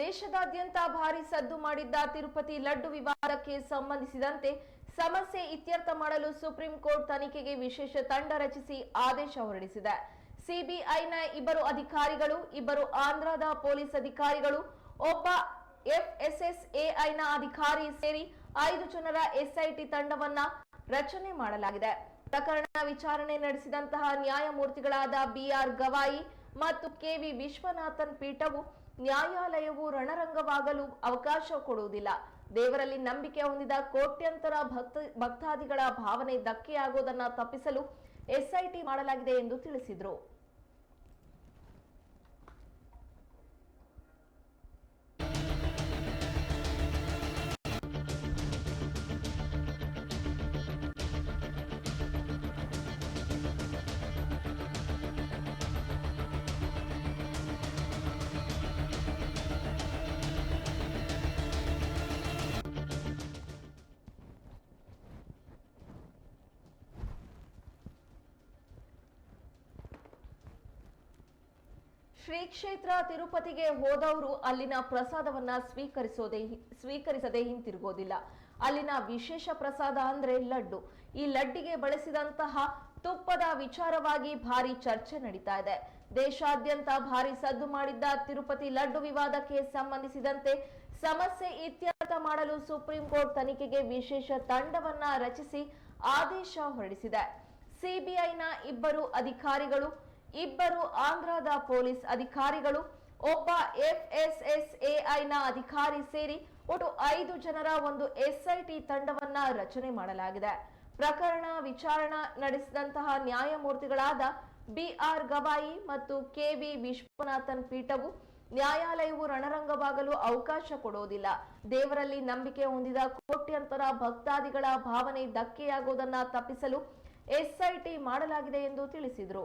ದೇಶದಾದ್ಯಂತ ಭಾರಿ ಸದ್ದು ಮಾಡಿದ್ದ ತಿರುಪತಿ ಲಡ್ಡು ವಿವಾದಕ್ಕೆ ಸಂಬಂಧಿಸಿದಂತೆ ಸಮಸ್ಯೆ ಇತ್ಯರ್ಥ ಮಾಡಲು ಸುಪ್ರೀಂ ಕೋರ್ಟ್ ತನಿಖೆಗೆ ವಿಶೇಷ ತಂಡ ರಚಿಸಿ ಆದೇಶ ಹೊರಡಿಸಿದೆ. ಸಿಬಿಐನ ಇಬ್ಬರು ಅಧಿಕಾರಿಗಳು, ಇಬ್ಬರು ಆಂಧ್ರದ ಪೊಲೀಸ್ ಅಧಿಕಾರಿಗಳು, ಒಬ್ಬ ಎಫ್ಎಸ್ಎಸ್ಎಐನ ಅಧಿಕಾರಿ ಸೇರಿ ಐದು ಜನರ ಎಸ್ಐಟಿ ತಂಡವನ್ನ ರಚನೆ ಮಾಡಲಾಗಿದೆ. ಪ್ರಕರಣ ವಿಚಾರಣೆ ನಡೆಸಿದಂತಹ ನ್ಯಾಯಮೂರ್ತಿಗಳಾದ ಬಿಆರ್ ಗವಾಯಿ ಮತ್ತು ಕೆವಿ ವಿಶ್ವನಾಥನ್ ಪೀಠವು ನ್ಯಾಯಾಲಯವು ರಣರಂಗವಾಗಲು ಅವಕಾಶ ಕೊಡುವುದಿಲ್ಲ. ದೇವರಲ್ಲಿ ನಂಬಿಕೆ ಹೊಂದಿದ ಕೋಟ್ಯಂತರ ಭಕ್ತ, ಭಕ್ತಾದಿಗಳ ಭಾವನೆ ಧಕ್ಕೆಯಾಗುವುದನ್ನು ತಪ್ಪಿಸಲು ಎಸ್ಐಟಿ ಮಾಡಲಾಗಿದೆ ಎಂದು ತಿಳಿಸಿದರು. ಶ್ರೀ ಕ್ಷೇತ್ರ ತಿರುಪತಿಗೆ ಹೋದವರು ಅಲ್ಲಿನ ಪ್ರಸಾದವನ್ನ ಸ್ವೀಕರಿಸೋದೇ ಸ್ವೀಕರಿಸದೆ ಹಿಂತಿರುಗೋದಿಲ್ಲ. ಅಲ್ಲಿನ ವಿಶೇಷ ಪ್ರಸಾದ ಅಂದ್ರೆ ಲಡ್ಡು. ಈ ಲಡ್ಡಿಗೆ ಬಳಸಿದಂತಹ ತುಪ್ಪದ ವಿಚಾರವಾಗಿ ಭಾರಿ ಚರ್ಚೆ ನಡೀತಾ ಇದೆ. ದೇಶಾದ್ಯಂತ ಭಾರಿ ಸದ್ದು ಮಾಡಿದ್ದ ತಿರುಪತಿ ಲಡ್ಡು ವಿವಾದಕ್ಕೆ ಸಂಬಂಧಿಸಿದಂತೆ ಸಮಸ್ಯೆ ಇತ್ಯರ್ಥ ಮಾಡಲು ಸುಪ್ರೀಂ ಕೋರ್ಟ್ ತನಿಖೆಗೆ ವಿಶೇಷ ತಂಡವನ್ನ ರಚಿಸಿ ಆದೇಶ ಹೊರಡಿಸಿದೆ. ಸಿಬಿಐನ ಇಬ್ಬರು ಅಧಿಕಾರಿಗಳು ಇಬ್ಬರು ಆಂಧ್ರದ ಪೊಲೀಸ್ ಅಧಿಕಾರಿಗಳು, ಒಬ್ಬ ಎಫ್ಎಸ್ಎಸ್ಎಐನ ಅಧಿಕಾರಿ ಸೇರಿ ಒಟ್ಟು ಐದು ಜನರ ಒಂದು ಎಸ್ಐಟಿ ತಂಡವನ್ನ ರಚನೆ ಮಾಡಲಾಗಿದೆ. ಪ್ರಕರಣ ವಿಚಾರಣಾ ನಡೆಸಿದಂತಹ ನ್ಯಾಯಮೂರ್ತಿಗಳಾದ ಬಿಆರ್ ಗವಾಯಿ ಮತ್ತು ಕೆವಿ ವಿಶ್ವನಾಥನ್ ಪೀಠವು ನ್ಯಾಯಾಲಯವು ರಣರಂಗವಾಗಲು ಅವಕಾಶ ಕೊಡುವುದಿಲ್ಲ. ದೇವರಲ್ಲಿ ನಂಬಿಕೆ ಹೊಂದಿದ ಕೋಟ್ಯಂತರ ಭಕ್ತಾದಿಗಳ ಭಾವನೆ ಧಕ್ಕೆಯಾಗುವುದನ್ನ ತಪ್ಪಿಸಲು ಎಸ್ಐಟಿ ಮಾಡಲಾಗಿದೆ ಎಂದು ತಿಳಿಸಿದರು.